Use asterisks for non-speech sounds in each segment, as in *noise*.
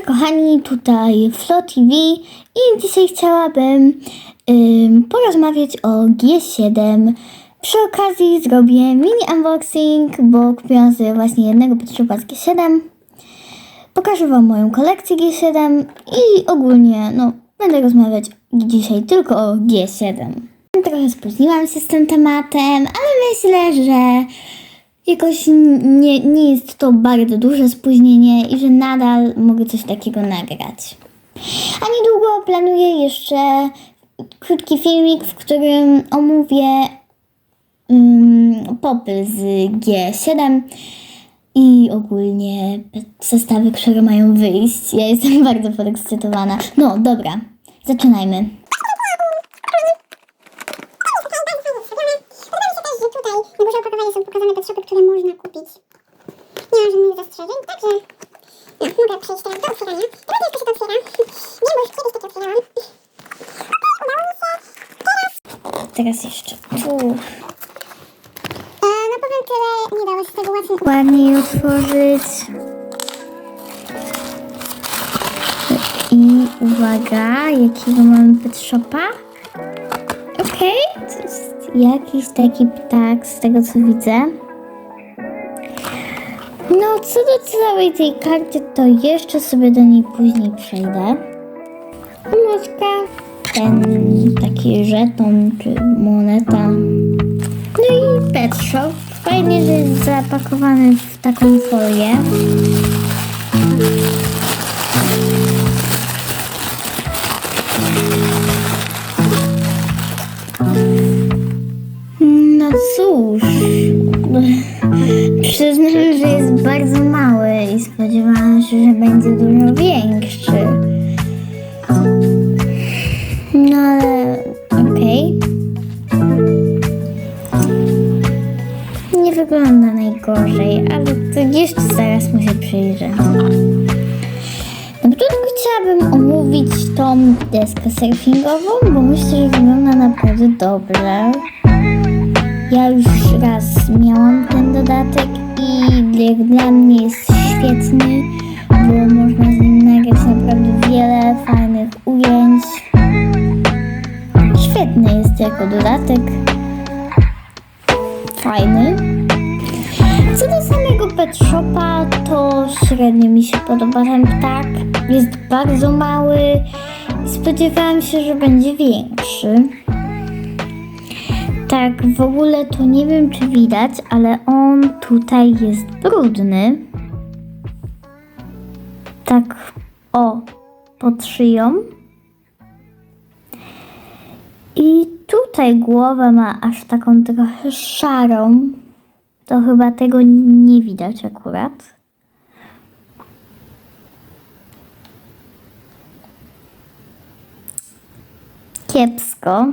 Kochani, tutaj Flo TV i dzisiaj chciałabym ym, porozmawiać o G7. Przy okazji zrobię mini unboxing, bo kupiłam sobie właśnie jednego Petrzupa z G7. Pokażę Wam moją kolekcję G7 i ogólnie, no, będę rozmawiać dzisiaj tylko o G7. Trochę spóźniłam się z tym tematem, ale myślę, że jakoś nie, nie jest to bardzo duże spóźnienie i że nadal mogę coś takiego nagrać. A niedługo planuję jeszcze krótki filmik, w którym omówię um, popy z G7 i ogólnie zestawy, które mają wyjść. Ja jestem *laughs* bardzo podekscytowana. No dobra, zaczynajmy. Podoba mi się też, że tutaj na górze opakowania shopy, które można kupić. Nie mam żadnych zastrzeżeń, także no, mogę przejść teraz do otwierania. Teraz jeszcze się to otwiera. Nie, bo już kiedyś takie otwierałam. Udało mi się. Teraz, Teraz jeszcze tu. e, no powiem tyle, nie dało się tego łatwo ładniej otworzyć. I uwaga, jakiego mamy pet shopa? Okej, to jest jakiś taki ptak z tego co widzę. No, co do całej tej karty, to jeszcze sobie do niej później przejdę. Ulotka, ten taki żeton czy moneta. No i pet shop. Fajnie, że jest zapakowany w taką folię. No cóż, przyznam, że bardzo mały i spodziewałam się, że będzie dużo większy. No ale okej. Nie wygląda najgorzej, ale to jeszcze zaraz mu się przyjrzę. Na początku chciałabym omówić tą deskę surfingową, bo myślę, że wygląda naprawdę dobrze. Ja już raz jak dla mnie jest świetny, bo można z nim nagrać naprawdę wiele fajnych ujęć. Świetny jest jako dodatek. Fajny. Co do samego pet shopa, to średnio mi się podoba ten ptak. Jest bardzo mały spodziewałam się, że będzie większy. Tak, w ogóle to nie wiem, czy widać, ale on tutaj jest brudny. Tak, o, pod szyją. I tutaj głowa ma aż taką trochę szarą. To chyba tego nie widać akurat. Kiepsko.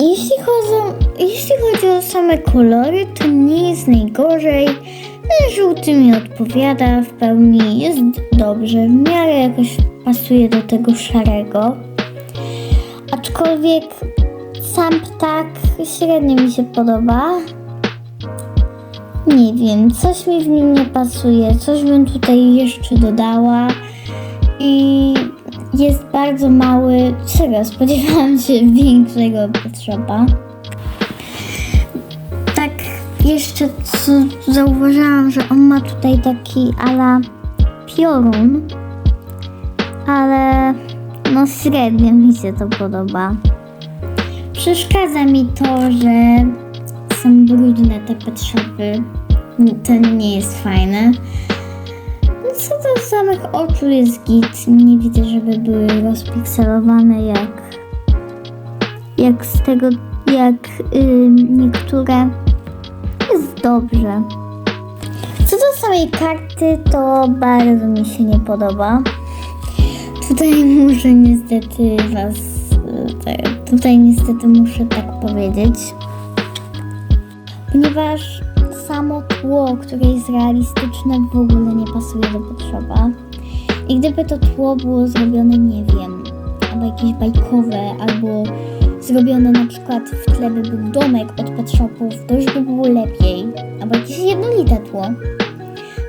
Jeśli chodzi, jeśli chodzi o same kolory, to nie jest najgorzej. Żółty mi odpowiada w pełni, jest dobrze, w miarę jakoś pasuje do tego szarego. Aczkolwiek sam ptak średnio mi się podoba. Nie wiem, coś mi w nim nie pasuje, coś bym tutaj jeszcze dodała. I jest bardzo mały. Serio, spodziewałam się *laughs* większego shopa. Tak, jeszcze co zauważyłam, że on ma tutaj taki ala piorun, ale no średnio mi się to podoba. Przeszkadza mi to, że są brudne te shopy. To nie jest fajne. Co do samych oczu jest git. Nie widzę, żeby były rozpikselowane jak jak z tego, jak ym, niektóre. Jest dobrze. Co do samej karty, to bardzo mi się nie podoba. Tutaj muszę niestety was. Tutaj niestety muszę tak powiedzieć. Ponieważ samo tło, które jest realistyczne, w ogóle nie pasuje do Petshopa. I gdyby to tło było zrobione, nie wiem, albo jakieś bajkowe, albo zrobione na przykład w tle by był domek od Pet Shopów, to już by było lepiej. Albo jakieś jednolite tło.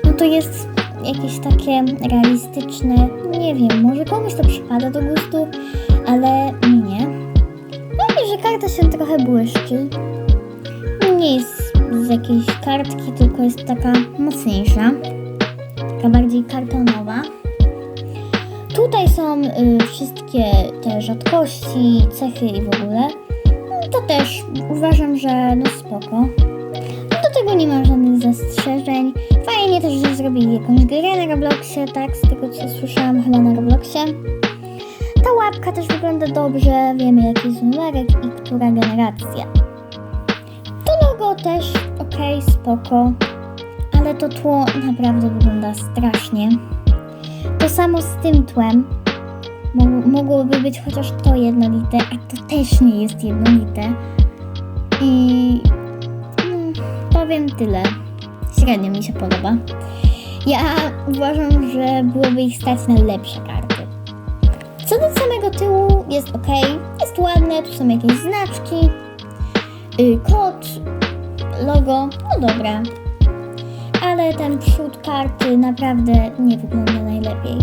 No to jest jakieś takie realistyczne. Nie wiem, może komuś to przypada do gustu, ale mi nie. Fajnie, że karta się trochę błyszczy. Nie jest z jakiejś kartki, tylko jest taka mocniejsza. Taka bardziej kartonowa. Tutaj są y, wszystkie te rzadkości, cechy i w ogóle. No, To też uważam, że no spoko. Do tego nie mam żadnych zastrzeżeń. Fajnie też, że zrobili jakąś grę na Robloxie, tak? Z tego co słyszałam chyba na Robloxie. Ta łapka też wygląda dobrze, wiemy jaki jest numerek i która generacja. To logo też ok, spoko, ale to tło naprawdę wygląda strasznie. To samo z tym tłem. Mo- mogłoby być chociaż to jednolite, a to też nie jest jednolite. I mm, powiem tyle. Średnio mi się podoba. Ja uważam, że byłoby ich stać na lepsze karty. Co do samego tyłu jest ok, jest ładne, tu są jakieś znaczki, y, kod, logo, no dobra. Ale ten przód karty naprawdę nie wygląda najlepiej.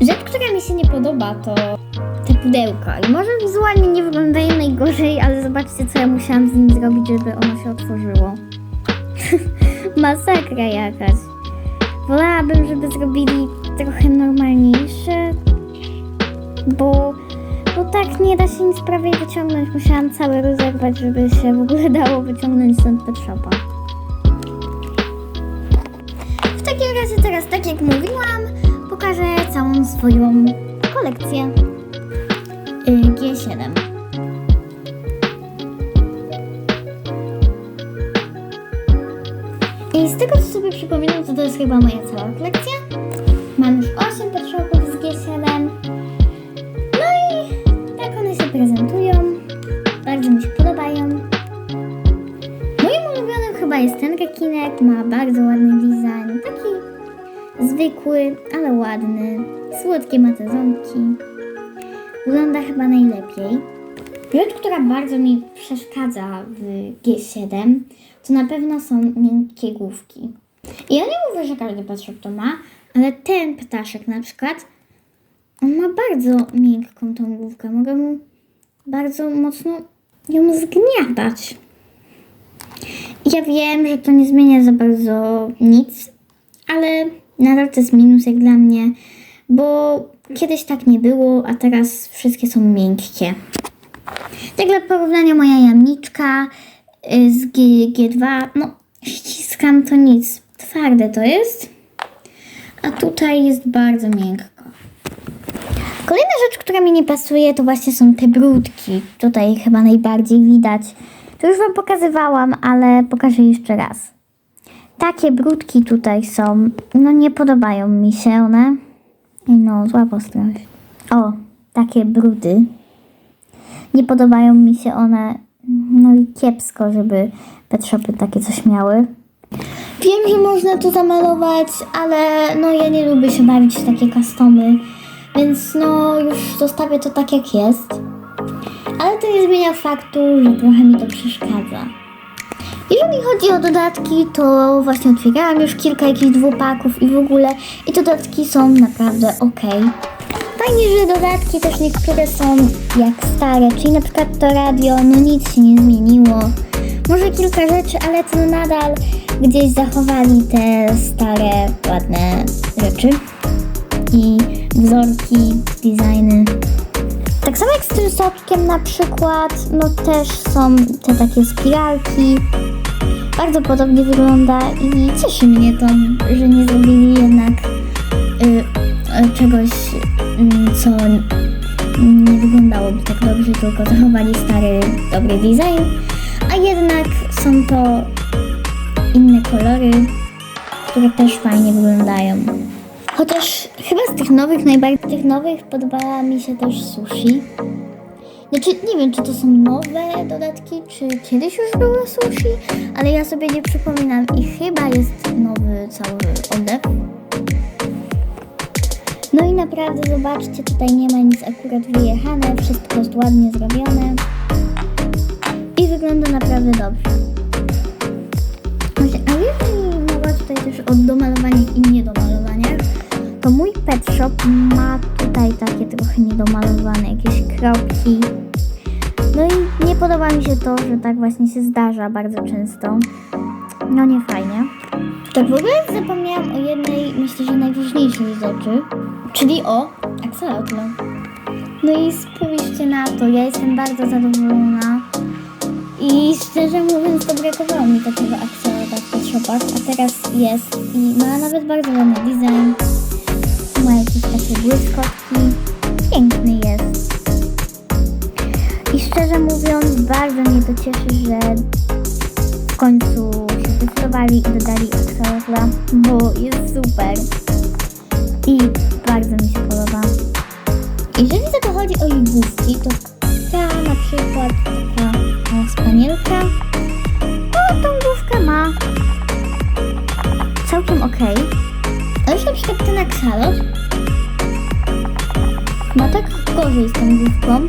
Rzecz, która mi się nie podoba, to te pudełka. I może wizualnie nie wyglądają najgorzej, ale zobaczcie, co ja musiałam z nim zrobić, żeby ono się otworzyło. *laughs* Masakra jakaś. Wolałabym, żeby zrobili trochę normalniejsze, bo, bo tak nie da się nic prawie wyciągnąć. Musiałam cały rozerwać, żeby się w ogóle dało wyciągnąć stąd Pet Shopa. W takim razie teraz, tak jak mówiłam, pokażę całą swoją kolekcję y, G7. I z tego co sobie przypominam, to to jest chyba moja cała kolekcja. Zwykły, ale ładny. Słodkie ma. Wygląda chyba najlepiej. Rzecz, która bardzo mi przeszkadza w G7, to na pewno są miękkie główki. I ja nie mówię, że każdy ptaszek to ma, ale ten ptaszek na przykład, on ma bardzo miękką tą główkę. Mogę mu bardzo mocno ją zgniatać. Ja wiem, że to nie zmienia za bardzo nadal to jest minus jak dla mnie, bo kiedyś tak nie było, a teraz wszystkie są miękkie. Tak dla porównania moja jamniczka y, z G, G2, no ściskam to nic, twarde to jest, a tutaj jest bardzo miękko. Kolejna rzecz, która mi nie pasuje, to właśnie są te brudki. Tutaj chyba najbardziej widać. To już Wam pokazywałam, ale pokażę jeszcze raz. Takie brudki tutaj są. No nie podobają mi się one. Ej no, zła postać. O, takie brudy. Nie podobają mi się one. No i kiepsko, żeby pet shopy takie coś miały. Wiem, że można to zamalować, ale no ja nie lubię się bawić w takie customy, więc no już zostawię to tak jak jest. Ale to nie zmienia faktu, że trochę mi to przeszkadza. Jeżeli chodzi o dodatki, to właśnie otwierałam już kilka jakichś dwupaków i w ogóle i dodatki są naprawdę ok. Fajnie, że dodatki też niektóre są jak stare, czyli na przykład to radio, no nic się nie zmieniło. Może kilka rzeczy, ale to nadal gdzieś zachowali te stare, ładne rzeczy i wzorki, designy. Tak samo jak z tym soczkiem na przykład, no też są te takie spiralki. Bardzo podobnie wygląda i cieszy mnie to, że nie zrobili jednak y, y, czegoś, y, co nie wyglądałoby tak dobrze, tylko zachowali stary, dobry design, a jednak są to inne kolory, które też fajnie wyglądają. Chociaż chyba z tych nowych, najbardziej tych nowych podobała mi się też sushi. Znaczy, nie wiem, czy to są nowe dodatki, czy kiedyś już było sushi, ale ja sobie nie przypominam i chyba jest nowy cały odew. No i naprawdę zobaczcie, tutaj nie ma nic akurat wyjechane, wszystko jest ładnie zrobione i wygląda naprawdę dobrze. A jeżeli mogła tutaj też o domalowaniach i niedomalowaniach, to mój pet shop ma tutaj takie trochę niedomalowane jakieś kropki. No i nie podoba mi się to, że tak właśnie się zdarza bardzo często. No nie fajnie. Tak w ogóle zapomniałam o jednej, myślę, że najważniejszej rzeczy, czyli o akselotlu. No i spójrzcie na to, ja jestem bardzo zadowolona. I szczerze mówiąc, to brakowało mi takiego akcelota w pet shopach, a teraz jest i ma nawet bardzo ładny design. Ma jakieś takie błyskotki. Piękny jest. I szczerze mówiąc, bardzo mnie to cieszy, że w końcu się zdecydowali i dodali akcelotla, bo jest super. I bardzo mi się podoba. Jeżeli to chodzi o ligówki, to ta na przykład taka spanielka, to tą główkę ma całkiem ok. A już na przykład ten aksalot ma tak gorzej z tą główką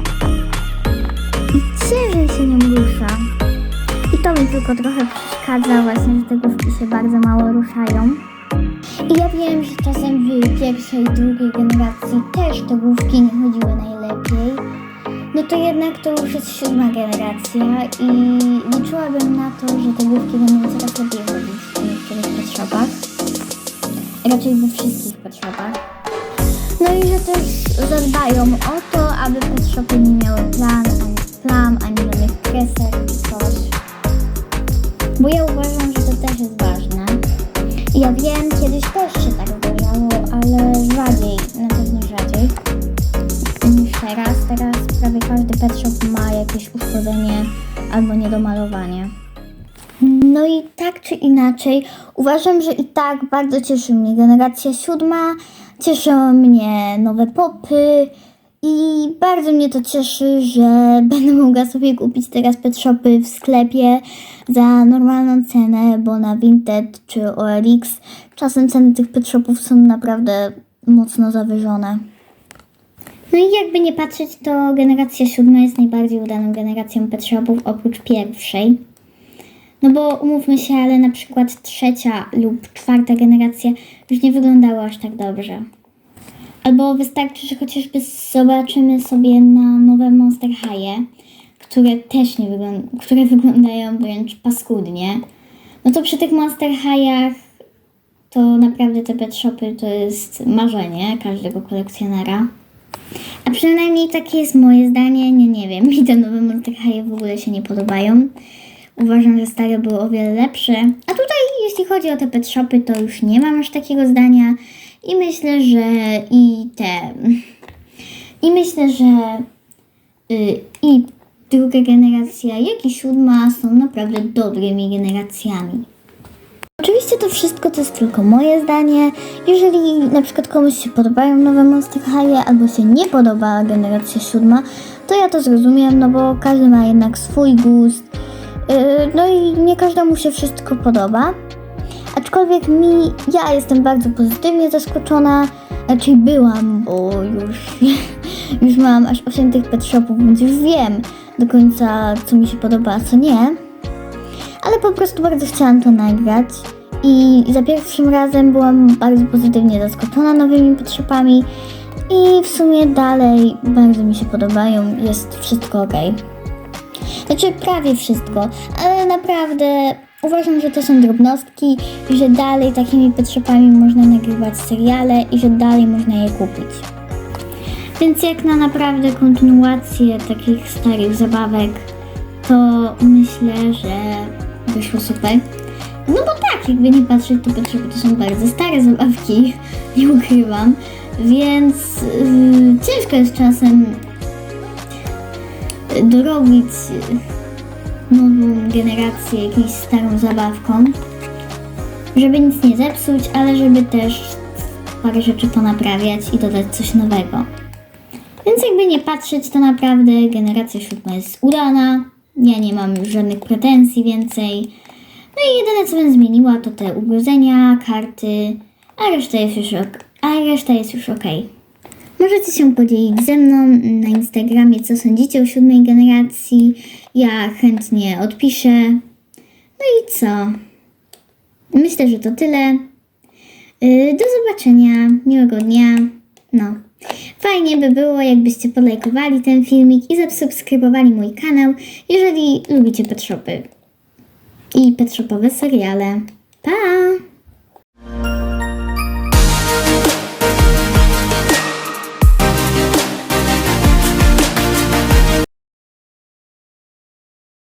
i ciężej się nią rusza. I to mi tylko trochę przeszkadza właśnie, że te główki się bardzo mało ruszają. I ja wiem, że czasem w pierwszej, drugiej generacji też te główki nie chodziły najlepiej. No to jednak to już jest siódma generacja i liczyłabym na to, że te główki będą coraz lepiej chodzić w niektórych pet shopach. Raczej we wszystkich pet shopach. No i że też zadbają o inaczej, uważam, że i tak bardzo cieszy mnie generacja siódma, cieszą mnie nowe popy i bardzo mnie to cieszy, że *laughs* będę mogła sobie kupić teraz pet shopy w sklepie za normalną cenę, bo na Vinted czy OLX czasem ceny tych pet shopów są naprawdę mocno zawyżone. No i jakby nie patrzeć, to generacja siódma jest najbardziej udaną generacją pet shopów oprócz pierwszej. No bo umówmy się, ale na przykład trzecia lub czwarta generacja już nie wyglądały aż tak dobrze. Albo wystarczy, że chociażby zobaczymy sobie na nowe Monster High, które też nie wyglądają, które wyglądają wręcz paskudnie. No to przy tych Monster Highach to naprawdę te pet shopy to jest marzenie każdego kolekcjonera. A przynajmniej takie jest moje zdanie. Nie, nie wiem. *laughs* Mi te nowe Monster High w ogóle się nie podobają. Uważam, że stare były o wiele lepsze. A tutaj, jeśli chodzi o te pet shopy, to już nie mam aż takiego zdania. I myślę, że i te. I myślę, że y, i druga generacja, jak i siódma są naprawdę dobrymi generacjami. Oczywiście to wszystko to jest tylko moje zdanie. Jeżeli na przykład komuś się podobają nowe Monster High albo się nie podoba generacja siódma, to ja to zrozumiem, no bo każdy ma jednak swój gust. Yy, no i nie każdemu się wszystko podoba. Aczkolwiek mi, ja jestem bardzo pozytywnie zaskoczona. Raczej byłam, bo już, *laughs* już mam aż 8 tych pet shopów, więc już wiem do końca, co mi się podoba, a co nie ale po prostu bardzo chciałam to nagrać. I za pierwszym razem byłam bardzo pozytywnie zaskoczona nowymi potrzebami i w sumie dalej bardzo mi się podobają, jest wszystko ok. Znaczy prawie wszystko, ale naprawdę uważam, że to są drobnostki i że dalej takimi potrzebami można nagrywać seriale i że dalej można je kupić. Więc jak na naprawdę kontynuację takich starych zabawek, to myślę, że wyszło super. No bo tak, jakby nie patrzeć, to potrzeby to są bardzo stare zabawki, *laughs* nie ukrywam, więc yy, ciężko jest czasem dorobić nową generację jakąś starą zabawką, żeby nic nie zepsuć, ale żeby też parę rzeczy ponaprawiać i dodać coś nowego. Więc jakby nie patrzeć, to naprawdę generacja siódma jest udana. Ja nie mam już żadnych pretensji więcej. No i jedyne co bym zmieniła to te ugrudzenia, karty, a reszta jest już, ok- a reszta jest już ok. Możecie się podzielić ze mną na Instagramie, co sądzicie o siódmej generacji. Ja chętnie odpiszę. No i co? myślę, że to tyle. Y, Do zobaczenia, miłego dnia. No, fajnie by było, jakbyście podlajkowali ten filmik i zasubskrybowali mój kanał, jeżeli lubicie pet shopy i pet shopowe seriale. Pa!